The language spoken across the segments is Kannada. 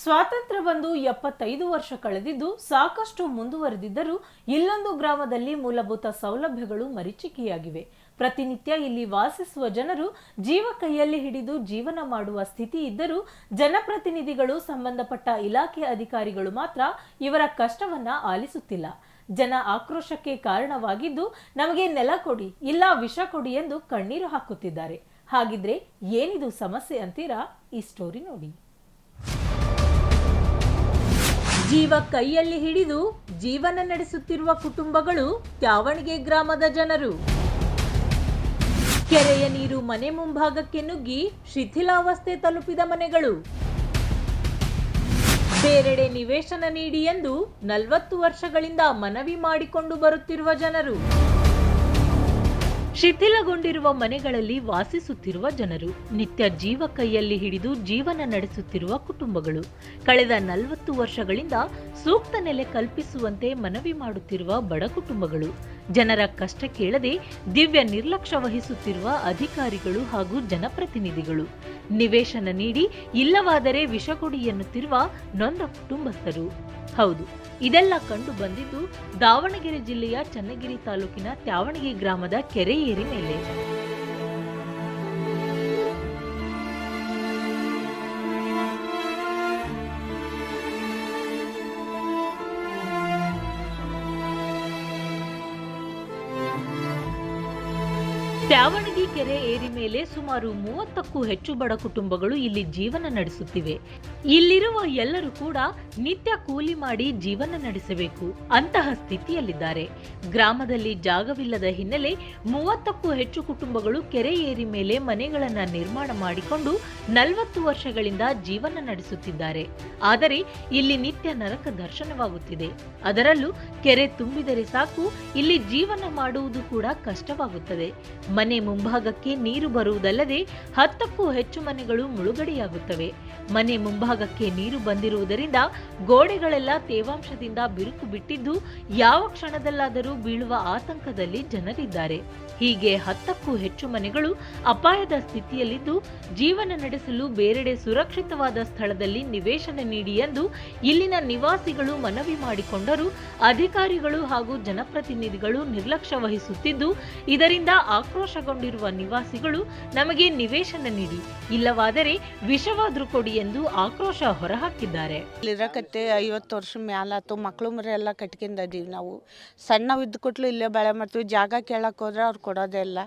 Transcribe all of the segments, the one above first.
ಸ್ವಾತಂತ್ರ್ಯ ಬಂದು ಎಪ್ಪತ್ತೈದು ವರ್ಷ ಕಳೆದಿದ್ದು ಸಾಕಷ್ಟು ಮುಂದುವರೆದಿದ್ದರೂ ಇಲ್ಲೊಂದು ಗ್ರಾಮದಲ್ಲಿ ಮೂಲಭೂತ ಸೌಲಭ್ಯಗಳು ಮರೀಚಿಕೆಯಾಗಿವೆ. ಪ್ರತಿನಿತ್ಯ ಇಲ್ಲಿ ವಾಸಿಸುವ ಜನರು ಜೀವ ಕೈಯಲ್ಲಿ ಹಿಡಿದು ಜೀವನ ಮಾಡುವ ಸ್ಥಿತಿ ಇದ್ದರೂ ಜನಪ್ರತಿನಿಧಿಗಳು ಸಂಬಂಧಪಟ್ಟ ಇಲಾಖೆ ಅಧಿಕಾರಿಗಳು ಮಾತ್ರ ಇವರ ಕಷ್ಟವನ್ನ ಆಲಿಸುತ್ತಿಲ್ಲ. ಜನ ಆಕ್ರೋಶಕ್ಕೆ ಕಾರಣವಾಗಿದ್ದು ನಮಗೆ ನೆಲ ಕೊಡಿ, ಇಲ್ಲ ವಿಷ ಕೊಡಿ ಎಂದು ಕಣ್ಣೀರು ಹಾಕುತ್ತಿದ್ದಾರೆ. ಹಾಗಿದ್ರೆ ಏನಿದು ಸಮಸ್ಯೆ ಅಂತೀರಾ? ಈ ಸ್ಟೋರಿ ನೋಡಿ. ಜೀವ ಕೈಯಲ್ಲಿ ಹಿಡಿದು ಜೀವನ ನಡೆಸುತ್ತಿರುವ ಕುಟುಂಬಗಳು ತ್ಯಾವಣಿಗೆ ಗ್ರಾಮದ ಜನರು. ಕೆರೆಯ ನೀರು ಮನೆ ಮುಂಭಾಗಕ್ಕೆ ನುಗ್ಗಿ ಶಿಥಿಲಾವಸ್ಥೆ ತಲುಪಿದ ಮನೆಗಳು. ಬೇರೆಡೆ ನಿವೇಶನ ನೀಡಿ ಎಂದು ನಲವತ್ತು ವರ್ಷಗಳಿಂದ ಮನವಿ ಮಾಡಿಕೊಂಡು ಬರುತ್ತಿರುವ ಜನರು. ಶಿಥಿಲಗೊಂಡಿರುವ ಮನೆಗಳಲ್ಲಿ ವಾಸಿಸುತ್ತಿರುವ ಜನರು, ನಿತ್ಯ ಜೀವ ಕೈಯಲ್ಲಿ ಹಿಡಿದು ಜೀವನ ನಡೆಸುತ್ತಿರುವ ಕುಟುಂಬಗಳು. ಕಳೆದ ನಲವತ್ತು ವರ್ಷಗಳಿಂದ ಸೂಕ್ತ ನೆಲೆ ಕಲ್ಪಿಸುವಂತೆ ಮನವಿ ಮಾಡುತ್ತಿರುವ ಬಡ ಕುಟುಂಬಗಳು. ಜನರ ಕಷ್ಟ ಕೇಳದೆ ದಿವ್ಯ ನಿರ್ಲಕ್ಷ್ಯ ವಹಿಸುತ್ತಿರುವ ಅಧಿಕಾರಿಗಳು ಹಾಗೂ ಜನಪ್ರತಿನಿಧಿಗಳು. ನಿವೇಶನ ನೀಡಿ ಇಲ್ಲವಾದರೆ ವಿಷಕೊಡಿ ಎನ್ನುತ್ತಿರುವ ನೊಂದ ಕುಟುಂಬಸ್ಥರು. ಹೌದು, ಇದೆಲ್ಲ ಕಂಡು ಬಂದಿದ್ದು ದಾವಣಗೆರೆ ಜಿಲ್ಲೆಯ ಚನ್ನಗಿರಿ ತಾಲೂಕಿನ ತ್ಯಾವಣಗಿ ಗ್ರಾಮದ ಕೆರೆ ಏರಿ ಮೇಲೆ. ತ್ಯಾವಣಗಿ ಕೆರೆ ಏರಿ ಮೇಲೆ ಸುಮಾರು ಮೂವತ್ತಕ್ಕೂ ಹೆಚ್ಚು ಬಡ ಕುಟುಂಬಗಳು ಇಲ್ಲಿ ಜೀವನ ನಡೆಸುತ್ತಿವೆ. ಇಲ್ಲಿರುವ ಎಲ್ಲರೂ ಕೂಡ ನಿತ್ಯ ಕೂಲಿ ಮಾಡಿ ಜೀವನ ನಡೆಸಬೇಕು ಅಂತಹ ಸ್ಥಿತಿಯಲ್ಲಿದ್ದಾರೆ. ಗ್ರಾಮದಲ್ಲಿ ಜಾಗವಿಲ್ಲದ ಹಿನ್ನೆಲೆ ಮೂವತ್ತಕ್ಕೂ ಹೆಚ್ಚು ಕುಟುಂಬಗಳು ಕೆರೆ ಏರಿ ಮೇಲೆ ಮನೆಗಳನ್ನು ನಿರ್ಮಾಣ ಮಾಡಿಕೊಂಡು ನಲವತ್ತು ವರ್ಷಗಳಿಂದ ಜೀವನ ನಡೆಸುತ್ತಿದ್ದಾರೆ. ಆದರೆ ಇಲ್ಲಿ ನಿತ್ಯ ನರಕ ದರ್ಶನವಾಗುತ್ತಿದೆ. ಅದರಲ್ಲೂ ಕೆರೆ ತುಂಬಿದರೆ ಸಾಕು, ಇಲ್ಲಿ ಜೀವನ ಮಾಡುವುದು ಕೂಡ ಕಷ್ಟವಾಗುತ್ತದೆ. ಮನೆ ಮುಂಭಾಗಕ್ಕೆ ನೀರು ಬರುವುದಲ್ಲದೆ ಹತ್ತಕ್ಕೂ ಹೆಚ್ಚು ಮನೆಗಳು ಮುಳುಗಡೆಯಾಗುತ್ತವೆ. ಮನೆ ಮುಂಭಾಗಕ್ಕೆ ನೀರು ಬಂದಿರುವುದರಿಂದ ಗೋಡೆಗಳೆಲ್ಲ ತೇವಾಂಶದಿಂದ ಬಿರುಕು ಬಿಟ್ಟಿದ್ದು ಯಾವ ಕ್ಷಣದಲ್ಲಾದರೂ ಬೀಳುವ ಆತಂಕದಲ್ಲಿ ಜನರಿದ್ದಾರೆ. ಹೀಗೆ ಹತ್ತಕ್ಕೂ ಹೆಚ್ಚು ಮನೆಗಳು ಅಪಾಯದ ಸ್ಥಿತಿಯಲ್ಲಿದ್ದು ಜೀವನ ನಡೆಸಲು ಬೇರೆಡೆ ಸುರಕ್ಷಿತವಾದ ಸ್ಥಳದಲ್ಲಿ ನಿವೇಶನ ನೀಡಿ ಎಂದು ಇಲ್ಲಿನ ನಿವಾಸಿಗಳು ಮನವಿ ಮಾಡಿಕೊಂಡರೂ. ಅಧಿಕಾರಿಗಳು ಹಾಗೂ ಜನಪ್ರತಿನಿಧಿಗಳು ನಿರ್ಲಕ್ಷ್ಯ ವಹಿಸುತ್ತಿದ್ದು ಇದರಿಂದ ಆಕ್ರೋಶಗೊಂಡಿರುವ ನಿವಾಸಿಗಳು ನಮಗೆ ನಿವೇಶನ ನೀಡಿ. ಇಲ್ಲವಾದರೆ ವಿಷವಾದ್ರೂ ಕೊಡಿ ಎಂದು ಆಕ್ರೋಶ ಹೊರಹಾಕಿದ್ದಾರೆ. ಇರಕತ್ತೆ ಐವತ್ತು ವರ್ಷ ಮ್ಯಾಲಾತು, ಮಕ್ಳು ಮರಿ ಎಲ್ಲ ಕಟ್ಕೊಂಡಿದ್ದೀವಿ ನಾವು. ಸಣ್ಣ ಕೊಟ್ಲು ಇಲ್ಲೇ ಬಾಳೆ ಮಾಡ್ತೀವಿ. ಜಾಗ ಕೇಳಕ್ಕೆ ಹೋದ್ರೆ ಅವ್ರು ಕೊಡೋದೇ ಇಲ್ಲ.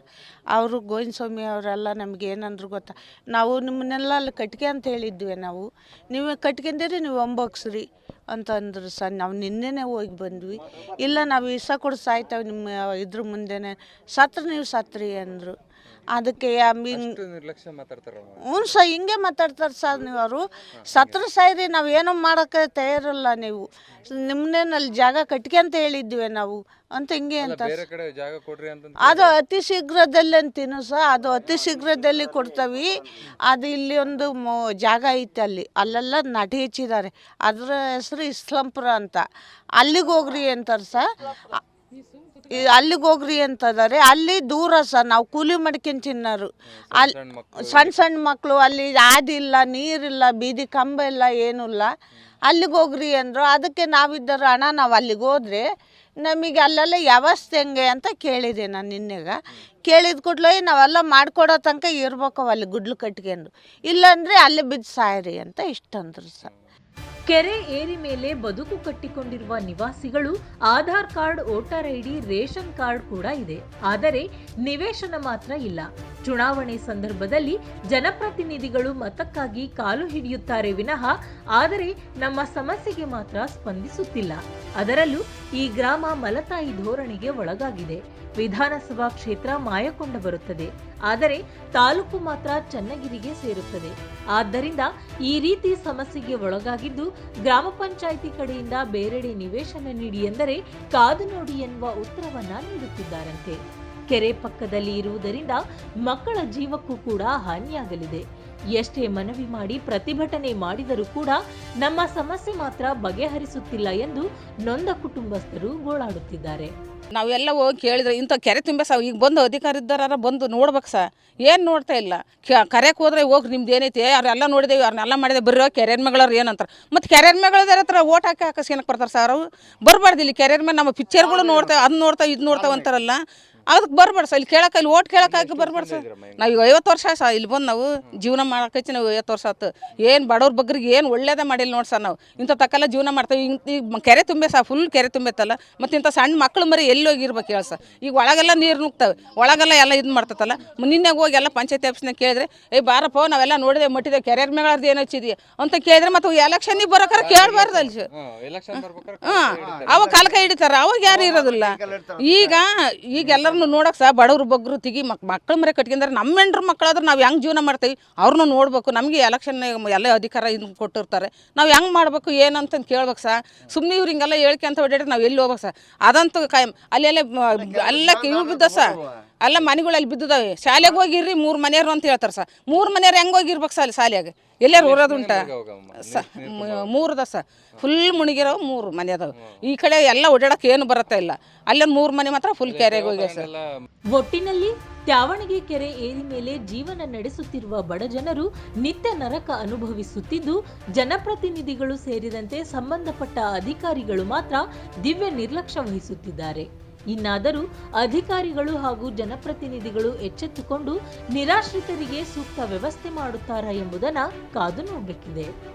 ಅವರು ಗೋವಿಂದ ಸ್ವಾಮಿ ಅವರೆಲ್ಲ ನಮ್ಗೆ ಏನಂದ್ರು ಗೊತ್ತಾ? ನಾವು ನಿಮ್ಮನ್ನೆಲ್ಲ ಅಲ್ಲಿ ಕಟ್ಗೆ ಅಂತ ಹೇಳಿದ್ವಿ ನಾವು. ನೀವು ಕಟ್ಕೊಂಡಿರಿ ನೀವು ಒಂಬಕ್ಸ್ರಿ ಅಂತ ಅಂದ್ರು ಸರ್, ನಾವು ನಿನ್ನೆನೇ ಹೋಗಿ ಬಂದ್ವಿ. ಇಲ್ಲ, ನಾವು ವಿಷ ಕೊಡು ಸಾಯ್ತಾವೆ ನಿಮ್ಮ ಇದ್ರ ಮುಂದೆನೆ. ಸತ್ರ ನೀವು ಸತ್ರಿ ಅಂದರು. ಅದಕ್ಕೆ ಆ ಮೀನ್- ಅಷ್ಟು ನಿರ್ಲಕ್ಷ್ಯ ಮಾತಾಡ್ತಾರಮ್ಮ ಹ್ಞೂ ಸ ಹಿಂಗೆ ಮಾತಾಡ್ತಾರೆ ಸರ್ ನೀವು ಅವರು. ಸತ್ರ ಸಾಯ್ರಿ ನಾವು ಏನೂ ಮಾಡೋಕ್ಕೆ ತಯಾರಿಲ್ಲ ನೀವು. ನಿಮ್ಮನ್ನೇನು ಅಲ್ಲಿ ಜಾಗ ಕಟ್ಕೆ ಅಂತ ಹೇಳಿದ್ವಿ ನಾವು. ಅಂತ ಹಿಂಗೆ ಅಂತ. ಬೇರೆ ಕಡೆ ಜಾಗ ಕೊಡ್ರಿ ಅಂತ ಅದು ಅತಿ ಶೀಘ್ರದಲ್ಲಿ ಅಂತೀನು ಸಹ ಅದು ಅತಿ ಶೀಘ್ರದಲ್ಲಿ ಕೊಡ್ತೀವಿ. ಅದು ಇಲ್ಲಿ ಒಂದು ಮೊ- ಜಾಗ ಐತೆ ಅಲ್ಲಿ. ಅಲ್ಲೆಲ್ಲ ನಾಟಿ ಹೆಚ್ಚಿದ್ದಾರೆ ಅದರ ಹೆಸರು ಇಸ್ಲಾಂಪುರ ಅಂತ. ಅಲ್ಲಿಗೆ ಹೋಗ್ರಿ ಅಂತಾರೆ ಸರ್ ಅಲ್ಲಿಗೆ ಹೋಗ್ರಿ ಅಂತದಾರೆ. ಅಲ್ಲಿ ದೂರ ಸರ್ ನಾವು ಕೂಲಿ ಮಾಡ್ಕೊಂಡು ತಿನ್ನೋರು ಅಲ್ಲಿ ಸಣ್ಣ ಸಣ್ಣ ಮಕ್ಕಳು ಅಲ್ಲಿ ಆದಿಲ್ಲ ನೀರಿಲ್ಲ ಬೀದಿ ಕಂಬ ಇಲ್ಲ ಏನೂ ಇಲ್ಲ. ಅಲ್ಲಿಗೆ ಹೋಗ್ರಿ ಅಂದರು. ಅದಕ್ಕೆ ನಾವಿದ್ದರು ಹಣ ನಾವು ಅಲ್ಲಿಗೆ ಹೋದ್ರೆ ನಮಗೆ ಅಲ್ಲೆಲ್ಲ ವ್ಯವಸ್ಥೆ ಹೆಂಗೆ? ಅಂತ ಕೇಳಿದೆ ನಾನು ನಿನ್ನೆಗ. ಕೇಳಿದ ಕೂಡಲೇ ನಾವೆಲ್ಲ ಮಾಡ್ಕೊಡೋ ತನಕ ಇರ್ಬೇಕು ಅಲ್ಲಿ ಗುಡ್ಲು ಕಟ್ಕೊಂಡು ಇಲ್ಲಾಂದರೆ ಅಲ್ಲಿ ಬಿದ್ದು ಸಾಯ್ರಿ ಅಂತ ಇಷ್ಟಂದ್ರು ಸರ್. ಕೆರೆ ಏರಿ ಮೇಲೆ ಬದುಕು ಕಟ್ಟಿಕೊಂಡಿರುವ ನಿವಾಸಿಗಳು Aadhaar card, voter ID ration card ಕೂಡ ಇದೆ. ಆದರೆ ನಿವೇಶನ ಮಾತ್ರ ಇಲ್ಲ. ಚುನಾವಣೆ ಸಂದರ್ಭದಲ್ಲಿ ಜನಪ್ರತಿನಿಧಿಗಳು ಮತಕ್ಕಾಗಿ ಕಾಲು ಹಿಡಿಯುತ್ತಾರೆ ವಿನಃ, ಆದರೆ ನಮ್ಮ ಸಮಸ್ಯೆಗೆ ಮಾತ್ರ ಸ್ಪಂದಿಸುತ್ತಿಲ್ಲ. ಅದರಲ್ಲೂ ಈ ಗ್ರಾಮ ಮಲತಾಯಿ ಧೋರಣೆಗೆ ಒಳಗಾಗಿದೆ. ವಿಧಾನಸಭಾ ಕ್ಷೇತ್ರ ಮಾಯಕೊಂಡ ಬರುತ್ತದೆ. ಆದರೆ ತಾಲೂಕು ಮಾತ್ರ ಚನ್ನಗಿರಿಗೆ ಸೇರುತ್ತದೆ. ಆದ್ದರಿಂದ ಈ ರೀತಿ ಸಮಸ್ಯೆಗೆ ಒಳಗಾಗಿದ್ದು, ಗ್ರಾಮ ಪಂಚಾಯಿತಿ ಕಡೆಯಿಂದ ಬೇರೆಡೆ ನಿವೇಶನ ನೀಡಿ ಎಂದರೆ ಕಾದು ನೋಡಿ ಎನ್ನುವ ಉತ್ತರವನ್ನ ನೀಡುತ್ತಿದ್ದಾರಂತೆ. ಕೆರೆ ಪಕ್ಕದಲ್ಲಿ ಇರುವುದರಿಂದ ಮಕ್ಕಳ ಜೀವಕ್ಕೂ ಕೂಡ ಹಾನಿಯಾಗಲಿದೆ. ಎಷ್ಟೇ ಮನವಿ ಮಾಡಿ ಪ್ರತಿಭಟನೆ ಮಾಡಿದರೂ ಕೂಡ ನಮ್ಮ ಸಮಸ್ಯೆ ಮಾತ್ರ ಬಗೆಹರಿಸುತ್ತಿಲ್ಲ ಎಂದು ನೊಂದ ಕುಟುಂಬಸ್ಥರು ಗೋಳಾಡುತ್ತಿದ್ದಾರೆ. ನಾವೆಲ್ಲ ಹೋಗಿ ಕೇಳಿದ್ರೆ ಇಂಥ ಕೆರೆ ತುಂಬ ಸಹ ಈಗ ಬಂದು ಅಧಿಕಾರಿ ಇದ್ದಾರ ಬಂದು ನೋಡ್ಬೇಕು ಸಹ ಏನು ನೋಡ್ತಾ ಇಲ್ಲ. ಕರೆಕ್ ಹೋದ್ರೆ ಹೋಗಿ ನಿಮ್ದು ಏನೈತಿ? ಅವ್ರೆಲ್ಲ ನೋಡಿದೇವಿ ಅವ್ರನ್ನೆಲ್ಲ ಮಾಡಿದೆ ಬರೋ ಕೆರೆ ಮಗಳವ್ರು ಏನಂತಾರೆ. ಮತ್ತು ಕೆರೆ ಮಗಳದಾರ ಹತ್ರ ಓಟ್ ಹಾಕಿ ಏನಕ್ಕೆ ಬರ್ತಾರೆ ಸರ್ ಅವ್ರು. ಬರಬಾರ್ದು ಇಲ್ಲಿ. ಕೆರೆ ಮೇಲೆ ನಮ್ಮ ಪಿಕ್ಚರ್ಗಳು ನೋಡ್ತೇವೆ ಅದು ನೋಡ್ತಾ ಇದು ನೋಡ್ತಾವೆ ಅಂತಾರಲ್ಲ. ಅದಕ್ಕೆ ಬರ್ಬಾರ್ದು ಸರ್ ಇಲ್ಲಿ ಕೇಳಕ್ಕೆ ಇಲ್ಲಿ ಓಟ್ ಕೇಳಕ್ಕೆ ಹಾಕಿ ಬರ್ಬಾರ್ದು ಸರ್ ನಾವು ಈಗ ಐವತ್ತು ವರ್ಷ ಸರ್ ಇಲ್ಲಿ ಬಂದು ನಾವು ಜೀವನ ಮಾಡಕೈತಿ ನಾವು ಐವತ್ತು ವರ್ಷ ಆತು ಏನು ಬಡವ್ರ ಬಗ್ಗರಿಗೆ ಏನು ಒಳ್ಳೇದೇ ಮಾಡಿಲ್ಲ ನೋಡಿ ಸರ್ ನಾವು. ಇಂಥ ತಕ್ಕೆಲ್ಲ ಜೀವನ ಮಾಡ್ತೇವೆ. ಇಂಥ ಈಗ ಕೆರೆ ತುಂಬೆ ಸರ್ ಫುಲ್ ಕೆರೆ ತುಂಬೈತಲ್ಲ ಮತ್ತು ಇಂಥ ಸಣ್ಣ ಮಕ್ಳು ಮರಿ ಎಲ್ಲಿ ಹೋಗಿರ್ಬೇಕು ಹೇಳ ಸರ್. ಈಗ ಒಳಗೆಲ್ಲ ನೀರು ನುಗ್ತವೆ ಒಳಗೆಲ್ಲ ಎಲ್ಲ ಇದು ಮಾಡ್ತತಲ್ಲ ನಿನ್ನೆ ಹೋಗಿ ಎಲ್ಲ ಪಂಚಾಯತಿ ಆಫೀಸ್ನಾಗ ಕೇಳಿದ್ರೆ ಏ ಬಾರಪ್ಪ ನಾವೆಲ್ಲ ನೋಡಿದೆ ಮಟ್ಟಿದೆ ಕೆರೆ ಮೇಗಳದ್ದು ಏನು ಹಚ್ಚಿದ್ವಿ ಅಂತ ಕೇಳಿದ್ರೆ ಮತ್ತು ಎಲೆಕ್ಷನಿಗೆ ಬರೋಕಾರ ಕೇಳಬಾರ್ದು ಅಲ್ಲಿ. ಸರ್ ಹಾಂ ಅವಾಗ ಕಾಲ ಕೈ ಹಿಡಿತಾರ. ಅವಾಗ ಯಾರು ಇರೋದಿಲ್ಲ. ಈಗ ಈಗ ಎಲ್ಲರನ್ನು ನೋಡಕ್ ಸಹ ಬಡವ್ರು ಬಗ್ಗರು ತಿಗಿ ಮಕ್ ಮಕ್ಳ ಮರೆ ಕಟ್ಕೊಂಡ್ರೆ ನಮ್ಮ ಹೆಂಡ್ರ ಮಕ್ಕಳಾದ್ರೆ ನಾವು ಹೆಂಗೆ ಜೀವನ ಮಾಡ್ತೀವಿ, ಅವ್ರನ್ನೂ ನೋಡ್ಬೇಕು. ನಮಗೆ ಎಲೆಕ್ಷನ್ ಎಲ್ಲ ಅಧಿಕಾರ ಇದನ್ನ ಕೊಟ್ಟಿರ್ತಾರೆ. ನಾವು ಹೆಂಗೆ ಮಾಡ್ಬೇಕು ಏನಂತ ಕೇಳ್ಬೇಕು ಸಹ. ಸುಮ್ಮನೆ ಇವ್ರು ಹಿಂಗೆಲ್ಲ ಅಂತ ಹೊಡ್ಯಾಡ್ರೆ ನಾವು ಎಲ್ಲಿ ಹೋಗ್ಬೇಕು ಸರ್ ಅದಂತೂ ಕಾಯಂ. ಅಲ್ಲೆಲ್ಲ ಎಲ್ಲ ಇವು ಬಿದ್ದ ಸರ್ ಎಲ್ಲ ಮನೆಗಳಲ್ಲಿ ಬಿದ್ದಿದಾವೆ. ಶಾಲೆಗೆ ಹೋಗಿರ್ರಿ ಮೂರು ಮನೆಯವರು ಅಂತ ಹೇಳ್ತಾರೆ ಸರ್. ಮೂರು ಮನೆಯವ್ರು ಹೆಂಗೆ ಹೋಗಿರ್ಬೇಕು ಸರ್ ಶಾಲೆಗೆ? ಎಲ್ಲಾರು ಊರೋದುಂಟ ಹೋಗಮ್ಮ ಸ ಮೂರು ದಸ ಸ. ಫುಲ್ ಮುಣಿಗಿರೋ ಮೂರು ಮನೆ ಅದಾವೆ ಈ ಕಡೆ ಎಲ್ಲ ಓಡಾಡಕ್ಕೆ ಏನು ಬರತ್ತಾ ಇಲ್ಲ. ಅಲ್ಲೊಂದು ಮೂರು ಮನೆ ಮಾತ್ರ ಫುಲ್ ಕೆರೆಗೆ ಹೋಗ್ಯಾವ ಸರ್. ಒಟ್ಟಿನಲ್ಲಿ ತ್ಯಾವಣಿಗೆ ಕೆರೆ ಏರಿ ಮೇಲೆ ಜೀವನ ನಡೆಸುತ್ತಿರುವ ಬಡ ಜನರು ನಿತ್ಯ ನರಕ ಅನುಭವಿಸುತ್ತಿದ್ದು ಜನಪ್ರತಿನಿಧಿಗಳು ಸೇರಿದಂತೆ ಸಂಬಂಧಪಟ್ಟ ಅಧಿಕಾರಿಗಳು ಮಾತ್ರ ದಿವ್ಯ ನಿರ್ಲಕ್ಷ್ಯ ವಹಿಸುತ್ತಿದ್ದಾರೆ. ಇನ್ನಾದರೂ ಅಧಿಕಾರಿಗಳು ಹಾಗೂ ಜನಪ್ರತಿನಿಧಿಗಳು ಎಚ್ಚೆತ್ತುಕೊಂಡು ನಿರಾಶ್ರಿತರಿಗೆ ಸೂಕ್ತ ವ್ಯವಸ್ಥೆ ಮಾಡುತ್ತಾರಾ ಎಂಬುದನ್ನು ಕಾದು ನೋಡಬೇಕಿದೆ.